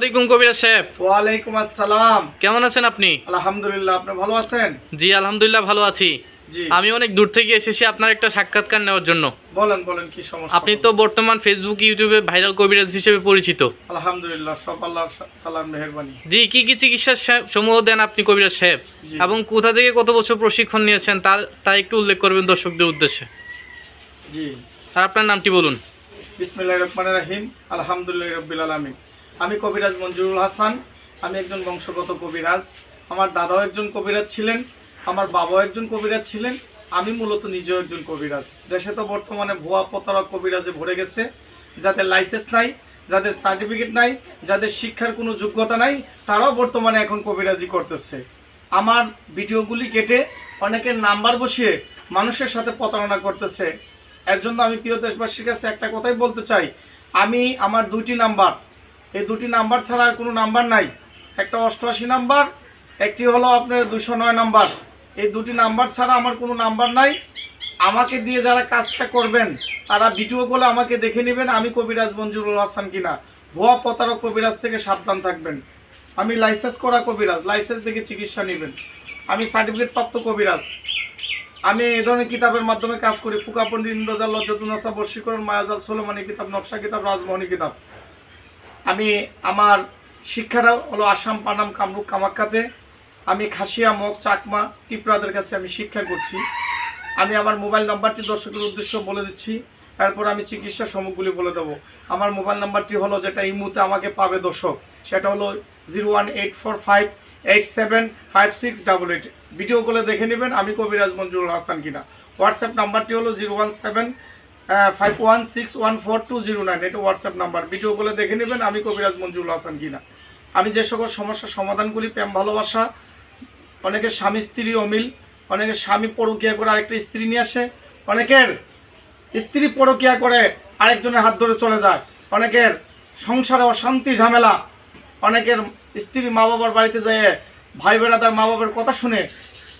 ওয়ালাইকুম কবিরা সাহেব। ওয়ালাইকুম আসসালাম। কেমন আছেন আপনি? আলহামদুলিল্লাহ আপনি ভালো আছেন? জি আলহামদুলিল্লাহ ভালো আছি। আমি অনেক দূর থেকে এসেছি আপনার একটা সাক্ষাৎকার নেওয়ার জন্য। বলেন বলেন কি সমস্যা? আপনি তো বর্তমান ফেসবুক ইউটিউবে ভাইরাল কবিরাজ হিসেবে পরিচিত। আলহামদুলিল্লাহ সব মেহরবানি। জি কি কি চিকিৎসা সমূহ দেন আপনি কবিরাজ সাহেব? এবং কোথা থেকে কত বছর প্রশিক্ষণ নিয়েছেন তার তা একটু উল্লেখ করবেন দর্শকদের উদ্দেশ্যে। জি। আর আপনার নামটি বলুন। বিসমিল্লাহ রহমান রাহিম আলহামদুলিল্লাহ রব্বিল আলমিন। আমি কবিরাজ মঞ্জুরুল হাসান, আমি একজন বংশগত কবিরাজ। আমার দাদাও একজন কবিরাজ ছিলেন, আমার বাবাও একজন কবিরাজ ছিলেন, আমি মূলত নিজেও একজন কবিরাজ। দেশে তো বর্তমানে ভুয়া প্রতারক কবিরাজে ভরে গেছে, যাদের লাইসেন্স নাই, যাদের সার্টিফিকেট নাই, যাদের শিক্ষার কোনো যোগ্যতা নাই, তারাও বর্তমানে এখন কবিরাজি করতেছে। আমার ভিডিওগুলি কেটে অনেকের নাম্বার বসিয়ে মানুষের সাথে প্রতারণা করতেছে। এর জন্য আমি প্রিয় দেশবাসীর কাছে একটা কথাই বলতে চাই। আমি আমার দুটি নাম্বার এই দুটি নাম্বার ছাড়া আর কোনো নাম্বার নাই। একটা অষ্টআশি নাম্বার, একটি হলো আপনার দুশো নয় নাম্বার। এই দুটি নাম্বার ছাড়া আমার কোনো নাম্বার নাই। আমাকে দিয়ে যারা কাজটা করবেন, তারা ভিডিও করে আমাকে দেখে নেবেন আমি কবিরাজ মঞ্জুরুল হাসান কিনা। ভুয়া প্রতারক কবিরাজ থেকে সাবধান থাকবেন। আমি লাইসেন্স করা কবিরাজ, লাইসেন্স থেকে চিকিৎসা নেবেন। আমি সার্টিফিকেট প্রাপ্ত কবিরাজ। আমি এই ধরনের কিতাবের মাধ্যমে কাজ করি। ফুকা পণ্ডিত ইন্দ্রজাল বর্ষীকরণ, মায়াজাল, সোলমানি কিতাব, নকশা কিতাব, রাজমোহনী কিতাব। আমি আমার শিক্ষাটা হলো আসাম পানাম কামরূপ কামাখ্যাতে আমি খাসিয়া, মগ, চাকমা, টিপরাদের কাছে আমি শিক্ষা করছি। আমি আমার মোবাইল নাম্বারটি দর্শকের উদ্দেশ্য বলে দিচ্ছি। তারপর আমি চিকিৎসা সমগুলি বলে দেবো। আমার মোবাইল নাম্বারটি হলো যেটা এই মুহূর্তে আমাকে পাবে দর্শক। সেটা হলো zero one eight four five eight seven five six double eight. Video করে দেখে নেবেন আমি কবিরাজ মঞ্জুরুল হাসান কিনা। হোয়াটসঅ্যাপ নাম্বারটি হলো zero one seven five one six one four two zero nine এটা হোয়াটসঅ্যাপ নাম্বার ভিডিও করে দেখে নেবেন আমি কবিরাজ মঞ্জুরুল হাসান কিনা। আমি যে সকল সমস্যার সমাধানগুলি, প্রেম, ভালোবাসা অনেকের স্বামী, স্ত্রী, অমিল অনেকের স্বামী পরকিয়া করে আরেকটা স্ত্রী নিয়ে আসে, অনেকের স্ত্রী পরকিয়া করে আরেকজনের হাত ধরে চলে যায়, অনেকের সংসারে অশান্তি, ঝামেলা, অনেকের স্ত্রী মা বাবার বাড়িতে যেয়ে ভাই বেড়াদার মা বাবার কথা শুনে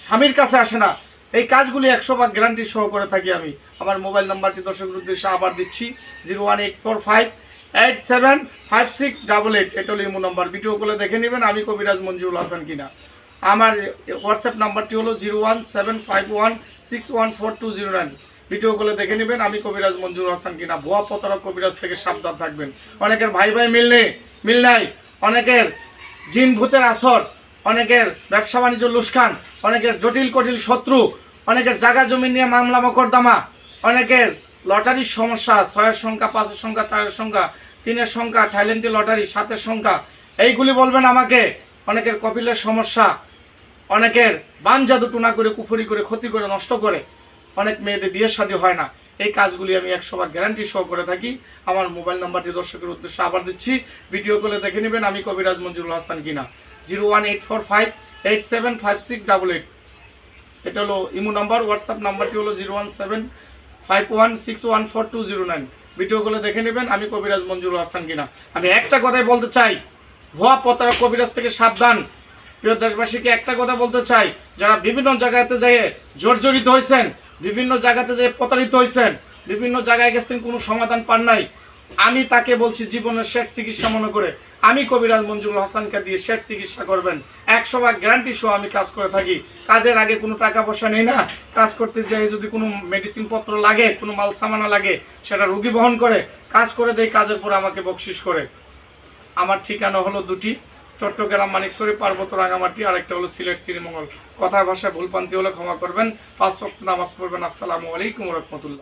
স্বামীর কাছে আসে না এই কাজগুলি একশো ভাগ গ্যারান্টি সহ করে থাকি আমি। আমার মোবাইল নাম্বারটি দর্শকের উদ্দেশ্যে আবার দিচ্ছি, zero one eight four five eight seven five six double eight. এটা হলো ইমো নাম্বার। ভিডিও করে দেখে নেবেন আমি কবিরাজ মঞ্জুরুল হাসান কিনা। আমার হোয়াটসঅ্যাপ নাম্বারটি হলো zero one seven five one six one four two zero nine. Video করে দেখে নেবেন আমি কবিরাজ মঞ্জুর হাসান কিনা। ভুয়া প্রতারক কবিরাজ থেকে সাবধান থাকবেন। অনেকের ভাই ভাই মিল নেই, মিল নাই। অনেকের জিন ভূতের আসর। অনেকের ব্যবসা বাণিজ্য লুস্কান, অনেকের জটিল কটিল শত্রু, অনেকের জায়গা জমি নিয়ে মামলা মকদ্দমা, অনেকের লটারির সমস্যা, ছয়ের সংখ্যা, পাঁচের সংখ্যা, চারের সংখ্যা, তিনের সংখ্যা, থাইল্যান্ডি লটারি, সাতের সংখ্যা, এইগুলি বলবেন আমাকে। অনেকের কপিলের সমস্যা, অনেকের বান জাদু টুনা করে, কুফুরি করে, ক্ষতি করে, নষ্ট করে। অনেক মেয়েদের বিয়ে শাদী হয় না। এই কাজগুলি আমি বার গ্যারান্টি সহ করে থাকি। আমার মোবাইল নাম্বারটি দর্শকের উদ্দেশ্যে আবার দিচ্ছি। ভিডিও করে দেখে নেবেন আমি কবিরাজ মঞ্জুরুল হাসান কিনা। Zero one eight four five eight seven five six double eight এটা হলো ইমো নাম্বার হোয়াটসঅ্যাপ নাম্বারটি হলো zero one seven five one six one four two zero nine ভিডিওগুলো দেখে নেবেন আমি কবিরাজ মঞ্জুরুল হাসান কিনা। আমি একটা কথাই বলতে চাই, ভুয়া প্রতারক কবিরাজ থেকে সাবধান। প্রিয় দেশবাসীকে একটা কথা বলতে চাই, যারা বিভিন্ন জায়গাতে যেয়ে জর্জরিত হয়েছেন বিভিন্ন জায়গাতে যেয়ে প্রতারিত হয়েছেন বিভিন্ন জায়গায় গেছেন, কোনো সমাধান পান নাই। আমি তাকে বলছি, জীবনের শেষ চিকিৎসা মনে করে আমি কবিরাজ মঞ্জুরুল হাসানকে দিয়ে শেষ চিকিৎসা করবেন। একশো ভাগ গ্যারান্টি সহ আমি কাজ করে থাকি। কাজের আগে কোনো টাকা পয়সা নেই না। কাজ করতে যাই, যদি কোনো মেডিসিন পত্র লাগে, কোনো মাল সামানা লাগে, সেটা রুগী বহন করে, কাজ করে দেয়, কাজের পর আমাকে বকশিস করে। আমার ঠিকানা হলো দুটি চট্টগ্রাম মানিকছড়ি পার্বত্য রাঙামাটি আর একটা হলো সিলেট, শ্রীমঙ্গল। কথা ভাষায় ভুলপান্তি হলে ক্ষমা করবেন। পাঁচ নামাজ পড়বেন। আসসালামু আলাইকুম রহমতুল্লাহ।